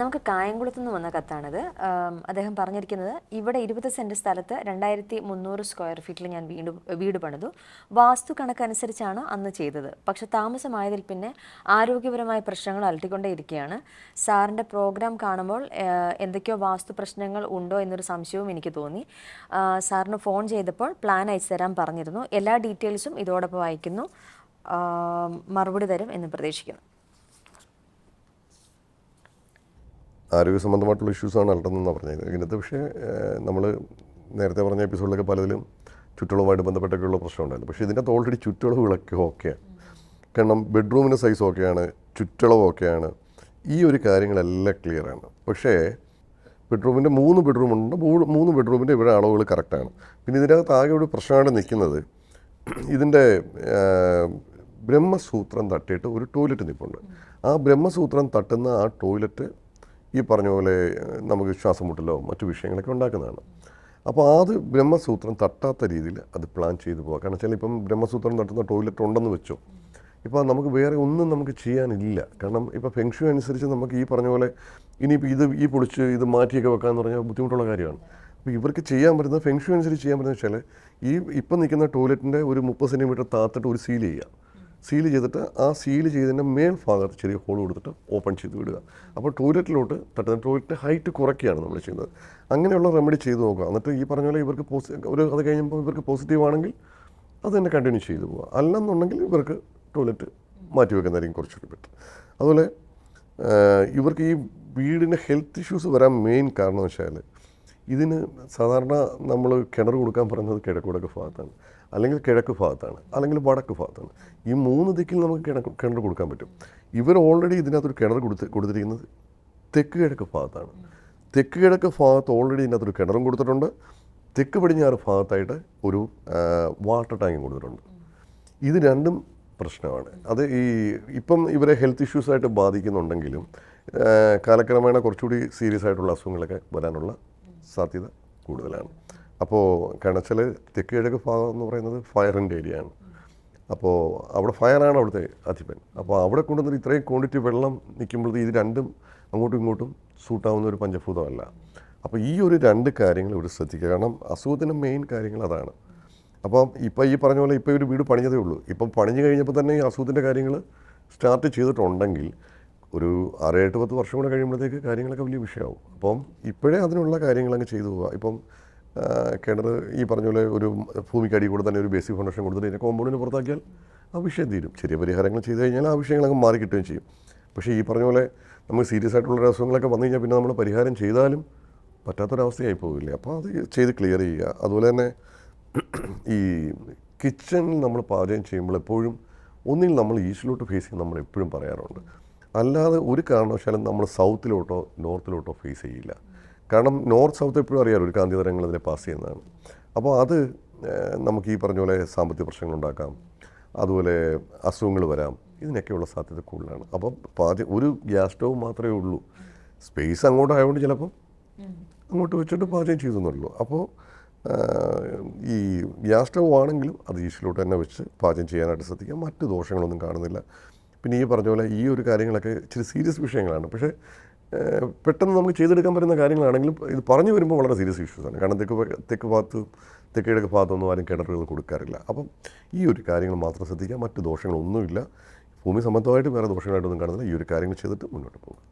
നമുക്ക് കായംകുളത്ത് നിന്ന് വന്ന കത്താണിത്. അദ്ദേഹം പറഞ്ഞിരിക്കുന്നത് ഇവിടെ ഇരുപത് സെന്റ് സ്ഥലത്ത് രണ്ടായിരത്തി മുന്നൂറ് സ്ക്വയർ ഫീറ്റിൽ ഞാൻ വീട് വീട് പണിതു. വാസ്തു കണക്കനുസരിച്ചാണ് അന്ന് ചെയ്തത്. പക്ഷെ താമസമായതിൽ പിന്നെ ആരോഗ്യപരമായ പ്രശ്നങ്ങൾ അലട്ടിക്കൊണ്ടേയിരിക്കുകയാണ് സാറിന്റെ പ്രോഗ്രാം കാണുമ്പോൾ എന്തൊക്കെയോ വാസ്തു പ്രശ്നങ്ങൾ ഉണ്ടോ എന്നൊരു സംശയവും എനിക്ക് തോന്നി. സാറിന് ഫോൺ ചെയ്തപ്പോൾ പ്ലാൻ അയച്ചു തരാൻ പറഞ്ഞിരുന്നു. എല്ലാ ഡീറ്റെയിൽസും ഇതോടൊപ്പം അയക്കുന്നു. മറുപടി തരും എന്ന് പ്രതീക്ഷിക്കുന്നു. ആരോഗ്യ സംബന്ധമായിട്ടുള്ള ഇഷ്യൂസാണ് അലട്ടുന്നതെന്നാണ് പറഞ്ഞത്. ഇതിനകത്ത് പക്ഷേ നമ്മൾ നേരത്തെ പറഞ്ഞ എപ്പിസോഡിലൊക്കെ പലതിലും ചുറ്റളവുമായിട്ട് ബന്ധപ്പെട്ടൊക്കെയുള്ള പ്രശ്നം ഉണ്ടായിരുന്നു പക്ഷേ ഇതിനകത്ത് ഓൾറെഡി ചുറ്റളവുകളൊക്കെ ഓക്കെയാണ് കാരണം ബെഡ്റൂമിന്റെ സൈസ് ഓക്കെയാണ് ചുറ്റളവ് ഓക്കെയാണ് ഈ ഒരു കാര്യങ്ങളെല്ലാം ക്ലിയറാണ് പക്ഷേ ബെഡ്റൂമിന്റെ മൂന്ന് ബെഡ്റൂം ഉണ്ട് മൂന്ന് ബെഡ്റൂമിന്റെ ഇവിടെ അളവുകൾ കറക്റ്റാണ് പിന്നെ ഇതിനകത്ത് ആകെ ഒരു പ്രശ്നമാണ് നിൽക്കുന്നത് ഇതിന്റെ ബ്രഹ്മസൂത്രം തട്ടിയിട്ട് ഒരു ടോയ്ലറ്റ് നിൽപ്പുണ്ട് ആ ബ്രഹ്മസൂത്രം തട്ടുന്ന ആ ടോയ്ലറ്റ് ഈ പറഞ്ഞ പോലെ നമുക്ക് ശ്വാസം മുട്ടലോ മറ്റു വിഷയങ്ങളൊക്കെ ഉണ്ടാക്കുന്നതാണ്. അപ്പോൾ അത് ബ്രഹ്മസൂത്രം തട്ടാത്ത രീതിയിൽ അത് പ്ലാൻ ചെയ്തു പോകാം കാരണം വെച്ചാൽ ഇപ്പം ബ്രഹ്മസൂത്രം തട്ടുന്ന ടോയ്ലറ്റ് ഉണ്ടെന്ന് വെച്ചോ. ഇപ്പോൾ നമുക്ക് വേറെ ഒന്നും നമുക്ക് ചെയ്യാനില്ല. കാരണം ഇപ്പോൾ ഫെങ്ഷു അനുസരിച്ച് നമുക്ക് ഈ പറഞ്ഞ പോലെ ഇനിയിപ്പോൾ ഇത് ഈ പൊളിച്ച് ഇത് മാറ്റിയൊക്കെ വെക്കാമെന്ന് പറഞ്ഞാൽ ബുദ്ധിമുട്ടുള്ള കാര്യമാണ്. അപ്പോൾ ഇവർക്ക് ചെയ്യാൻ പറ്റുന്ന ഫെങ്ഷു അനുസരിച്ച് ചെയ്യാൻ പറ്റുന്ന വെച്ചാൽ ഈ ഇപ്പം നിൽക്കുന്ന ടോയ്ലറ്റിന്റെ ഒരു മുപ്പത് സെന്റിമീറ്റർ താത്തിട്ട് ഒരു സീൽ ചെയ്യുക. സീൽ ചെയ്തിട്ട് ആ സീൽ ചെയ്തതിന്റെ മേൽ ഭാഗത്ത് ചെറിയ ഹോൾ കൊടുത്തിട്ട് ഓപ്പൺ ചെയ്ത് വിടുക. അപ്പോൾ ടോയ്ലറ്റിലോട്ട് തട്ടുന്ന ടോയ്ലറ്റിന്റെ ഹൈറ്റ് കുറയ്ക്കുകയാണ് നമ്മൾ ചെയ്യുന്നത്. അങ്ങനെയുള്ള റെമഡി ചെയ്ത് നോക്കുക. എന്നിട്ട് ഈ പറഞ്ഞ പോലെ ഇവർക്ക് പോസി ഒരു അത് കഴിയുമ്പോൾ ഇവർക്ക് പോസിറ്റീവ് ആണെങ്കിൽ അത് തന്നെ കണ്ടിന്യൂ ചെയ്തു പോവുക. അല്ലെന്നുണ്ടെങ്കിൽ ഇവർക്ക് ടോയ്ലറ്റ് മാറ്റി വെക്കുന്നതായിരിക്കും കുറച്ചുകൂടി ബെറ്റർ അതുപോലെ ഇവർക്ക് ഈ വീടിന് ഹെൽത്ത് ഇഷ്യൂസ് വരാൻ മെയിൻ കാരണം വെച്ചാൽ ഇതിന് സാധാരണ നമ്മൾ കിണർ കൊടുക്കാൻ പറയുന്നത് കിഴക്ക് വടക്ക് ഭാഗത്താണ്. അല്ലെങ്കിൽ കിഴക്ക് ഭാഗത്താണ് അല്ലെങ്കിൽ വടക്ക് ഭാഗത്താണ്. ഈ മൂന്ന് ദിക്കിൽ നമുക്ക് കിണക്ക് കിണർ കൊടുക്കാൻ പറ്റും. ഇവർ ഓൾറെഡി ഇതിനകത്തൊരു കിണർ കൊടുത്ത് കൊടുത്തിരിക്കുന്നത് തെക്ക് കിഴക്ക് ഭാഗത്താണ്. തെക്ക് കിഴക്ക് ഭാഗത്ത് ഓൾറെഡി ഇതിനകത്തൊരു കിണറും കൊടുത്തിട്ടുണ്ട്. തെക്ക് പടിഞ്ഞാറ് ഭാഗത്തായിട്ട് ഒരു വാട്ടർ ടാങ്കും കൊടുത്തിട്ടുണ്ട്. ഇത് രണ്ടും പ്രശ്നമാണ്. അത് ഈ ഇപ്പം ഇവരെ ഹെൽത്ത് ഇഷ്യൂസായിട്ട് ബാധിക്കുന്നുണ്ടെങ്കിലും കാലക്രമേണ കുറച്ചുകൂടി സീരിയസ് ആയിട്ടുള്ള അസുഖങ്ങളൊക്കെ വരാനുള്ള സാധ്യത കൂടുതലാണ്. അപ്പോൾ കിണച്ചൽ തെക്ക് കിഴക്ക് ഭാഗം എന്ന് പറയുന്നത് ഫയറിന്റെ ഏരിയ ആണ്. അപ്പോൾ അവിടെ ഫയറാണ് അവിടുത്തെ അധിപൻ. അപ്പോൾ അവിടെ കൊണ്ടുവന്നിട്ട് ഇത്രയും ക്വാണ്ടിറ്റി വെള്ളം നിൽക്കുമ്പോഴത്തേക്ക് ഇത് രണ്ടും അങ്ങോട്ടും ഇങ്ങോട്ടും സൂട്ടാവുന്ന ഒരു പഞ്ചഭൂതമല്ല. അപ്പോൾ ഈ ഒരു രണ്ട് കാര്യങ്ങൾ ഇവിടെ ശ്രദ്ധിക്കുക. കാരണം അസുഖത്തിന്റെ മെയിൻ കാര്യങ്ങൾ അതാണ്. അപ്പോൾ ഇപ്പോൾ ഈ പറഞ്ഞ പോലെ ഇപ്പോൾ ഒരു വീട് പണിഞ്ഞതേ ഉള്ളൂ. ഇപ്പം പണിഞ്ഞു കഴിഞ്ഞപ്പോൾ തന്നെ ഈ അസുഖത്തിന്റെ കാര്യങ്ങൾ സ്റ്റാർട്ട് ചെയ്തിട്ടുണ്ടെങ്കിൽ ഒരു ആറ് എട്ട് പത്ത് വർഷം കൂടെ കഴിയുമ്പോഴത്തേക്ക് കാര്യങ്ങളൊക്കെ വലിയ വിഷയമാവും. അപ്പം ഇപ്പോഴേ അതിനുള്ള കാര്യങ്ങളങ്ങ് ചെയ്തു പോവുക. ഇപ്പം കിണർ ഈ പറഞ്ഞ പോലെ ഒരു ഭൂമിക്കടി കൂടെ തന്നെ ഒരു ബേസിക് ഫൗണ്ടേഷൻ കൊടുത്തിട്ട് ഇതിനെ കോമ്പൗണ്ടിന് പുറത്താക്കിയാൽ ആ വിഷയം തീരും. ചെറിയ പരിഹാരങ്ങൾ ചെയ്തു കഴിഞ്ഞാൽ ആ വിഷയങ്ങളൊക്കെ മാറി കിട്ടുകയും ചെയ്യും. പക്ഷേ ഈ പറഞ്ഞ പോലെ നമുക്ക് സീരിയസ് ആയിട്ടുള്ള അസുഖങ്ങളൊക്കെ വന്നു കഴിഞ്ഞാൽ പിന്നെ നമ്മൾ പരിഹാരം ചെയ്താലും പറ്റാത്തൊരവസ്ഥയായി പോവില്ലേ? അപ്പോൾ അത് ചെയ്ത് ക്ലിയർ ചെയ്യുക. അതുപോലെ തന്നെ ഈ കിച്ചണിൽ നമ്മൾ പാചകം ചെയ്യുമ്പോൾ എപ്പോഴും ഒന്നിൽ നമ്മൾ ഈസ്റ്റിലോട്ട് ഫേസ് ചെയ്യുന്ന നമ്മൾ എപ്പോഴും പറയാറുണ്ട്. അല്ലാതെ ഒരു കാരണവശാലും നമ്മൾ സൗത്തിലോട്ടോ നോർത്തിലോട്ടോ ഫേസ് ചെയ്യില്ല. കാരണം നോർത്ത് സൗത്ത് എപ്പോഴും അറിയാമല്ലോ ഒരു കാന്തി തരങ്ങൾ അതിനെ പാസ് ചെയ്യുന്നതാണ്. അപ്പോൾ അത് നമുക്ക് ഈ പറഞ്ഞ പോലെ സാമ്പത്തിക പ്രശ്നങ്ങൾ ഉണ്ടാക്കാം അതുപോലെ അസുഖങ്ങൾ വരാം ഇതിനൊക്കെയുള്ള സാധ്യത കൂടുതലാണ്. അപ്പോൾ പാചകം ഒരു ഗ്യാസ് സ്റ്റവ് മാത്രമേ ഉള്ളൂ. സ്പേസ് അങ്ങോട്ട് ആയതുകൊണ്ട് ചിലപ്പം അങ്ങോട്ട് വെച്ചിട്ട് പാചകം ചെയ്തെന്നുള്ളൂ. അപ്പോൾ ഈ ഗ്യാസ് സ്റ്റവ് ആണെങ്കിലും അത് ഈശിലോട്ട് തന്നെ വെച്ച് പാചകം ചെയ്യാനായിട്ട് ശ്രദ്ധിക്കാം. മറ്റ് ദോഷങ്ങളൊന്നും കാണുന്നില്ല. പിന്നെ ഈ പറഞ്ഞ പോലെ ഈ ഒരു കാര്യങ്ങളൊക്കെ ഇച്ചിരി സീരിയസ് വിഷയങ്ങളാണ്. പക്ഷേ പെട്ടെന്ന് നമുക്ക് ചെയ്തെടുക്കാൻ പറ്റുന്ന കാര്യങ്ങളാണെങ്കിലും ഇത് പറഞ്ഞു വരുമ്പോൾ വളരെ സീരിയസ് ഇഷ്യൂസാണ് കാരണം തെക്ക് തെക്ക് ഭാഗത്ത് തെക്ക് കിഴക്ക് ഭാഗത്തൊന്നും ആരും കിണറുകൾ കൊടുക്കാറില്ല. അപ്പം ഈ ഒരു കാര്യങ്ങൾ മാത്രം ശ്രദ്ധിക്കുക. മറ്റ് ദോഷങ്ങളൊന്നുമില്ല. ഭൂമി സംബന്ധമായിട്ട് വേറെ ദോഷങ്ങളായിട്ടൊന്നും കാണുന്നില്ല. ഈ ഒരു കാര്യങ്ങൾ ചെയ്തിട്ട് മുന്നോട്ട് പോകും